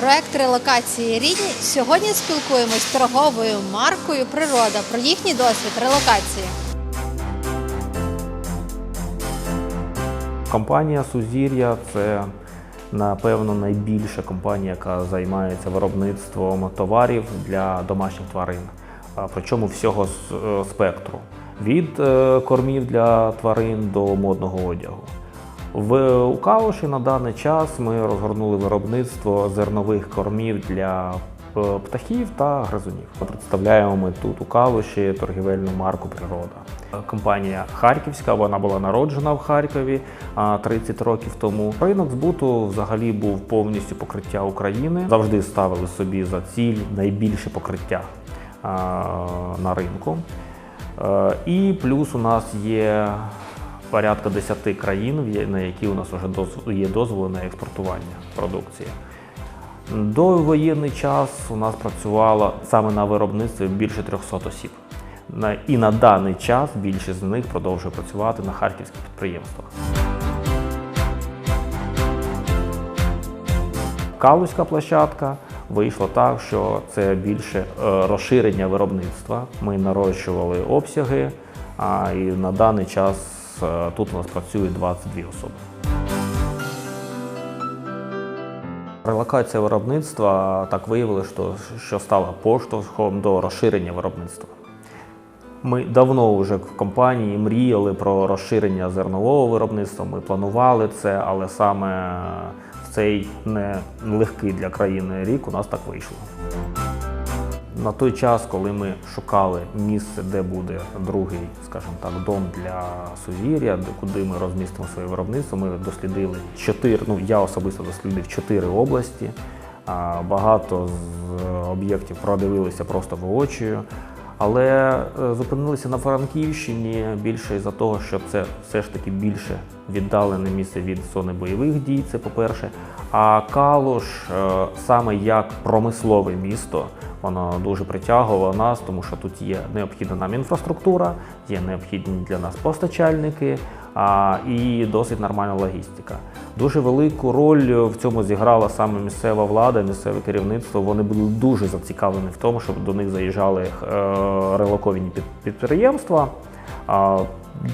проект релокації рідні. Сьогодні спілкуємось з торговою маркою Природа про їхній досвід релокації. Компанія Сузір'я це напевно найбільша компанія, яка займається виробництвом товарів для домашніх тварин, причому всього е, спектру від е, кормів для тварин до модного одягу. В у на даний час ми розгорнули виробництво зернових кормів для птахів та гризунів. Представляємо ми тут у Калуші торгівельну марку Природа. Компанія Харківська, вона була народжена в Харкові а, 30 років тому. Ринок збуту взагалі був повністю покриття України. Завжди ставили собі за ціль найбільше покриття на ринку. Е, І плюс у нас є порядка 10 країн, на які у нас вже є дозволи на експортування продукції. До воєнний час у нас працювало саме на виробництві більше 300 осіб. І на даний час більшість з них продовжує працювати на харківських підприємствах. Калузька площадка вийшло так, що це більше е, розширення виробництва. Ми нарощували обсяги, і на даний час тут у нас працює 22 особи. Релокація виробництва так виявилося, що, стала поштовхом до розширення виробництва. Ми давно вже в компанії мріяли про розширення зернового виробництва. Ми планували це, але саме в цей нелегкий для країни рік у нас так вийшло. На той час, коли ми шукали місце, де буде другий, скажімо так, дом для сузір'я, де куди ми розмістимо своє виробництво, ми дослідили чотири. Ну я особисто дослідив чотири області. Багато з об'єктів продивилися просто воочію. Але е, зупинилися на Франківщині більше із-за того, що це все ж таки більше віддалене місце від зони бойових дій, це по-перше. А Калуш е, саме як промислове місто, воно дуже притягувало нас, тому що тут є необхідна нам інфраструктура, є необхідні для нас постачальники а, і досить нормальна логістика. Дуже велику роль в цьому зіграла саме місцева влада, місцеве керівництво. Вони були дуже зацікавлені в тому, щоб до них заїжджали е, релоковані підприємства.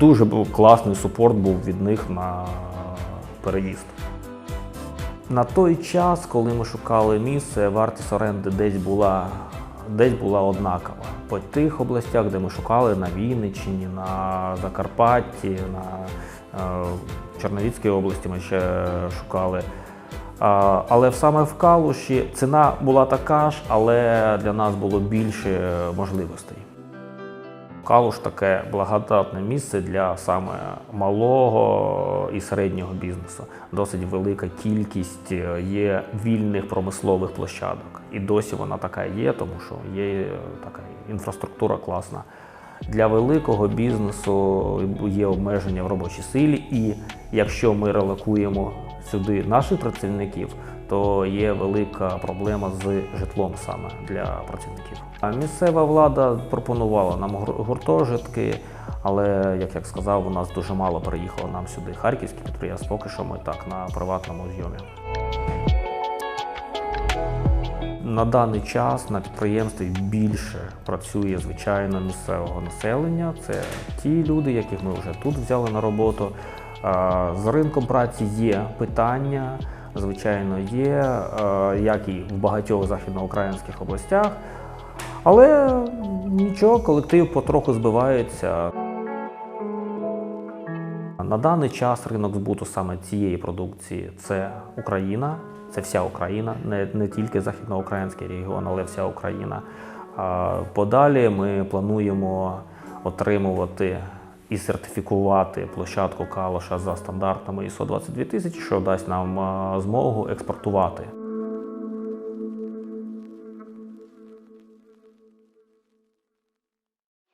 Дуже був класний супорт був від них на переїзд. На той час, коли ми шукали місце, вартість оренди десь була, десь була однакова. По тих областях, де ми шукали, на Вінниччині, на Закарпатті, на е, Чорновіцькій області ми ще шукали. А, але саме в Калуші ціна була така ж, але для нас було більше можливостей. Калуш таке благодатне місце для саме малого і середнього бізнесу. Досить велика кількість е, є вільних промислових площадок. І досі вона така є, тому що є е, така інфраструктура класна. Для великого бізнесу є обмеження в робочій силі, і якщо ми релокуємо сюди наших працівників, то є велика проблема з житлом саме для працівників. Місцева влада пропонувала нам гур- гуртожитки, але як я сказав, у нас дуже мало переїхало нам сюди харківські підприємства. Поки що ми так на приватному зйомі. На даний час на підприємстві більше працює звичайно місцевого населення. Це ті люди, яких ми вже тут взяли на роботу. З ринком праці є питання, звичайно, є, е, як і в багатьох західноукраїнських областях. Але нічого, колектив потроху збивається. На даний час ринок збуту саме цієї продукції це Україна, це вся Україна, не, не тільки західноукраїнський регіон, але вся Україна. Подалі ми плануємо отримувати і сертифікувати площадку Калоша за стандартами ISO 22 тисячі, що дасть нам змогу експортувати.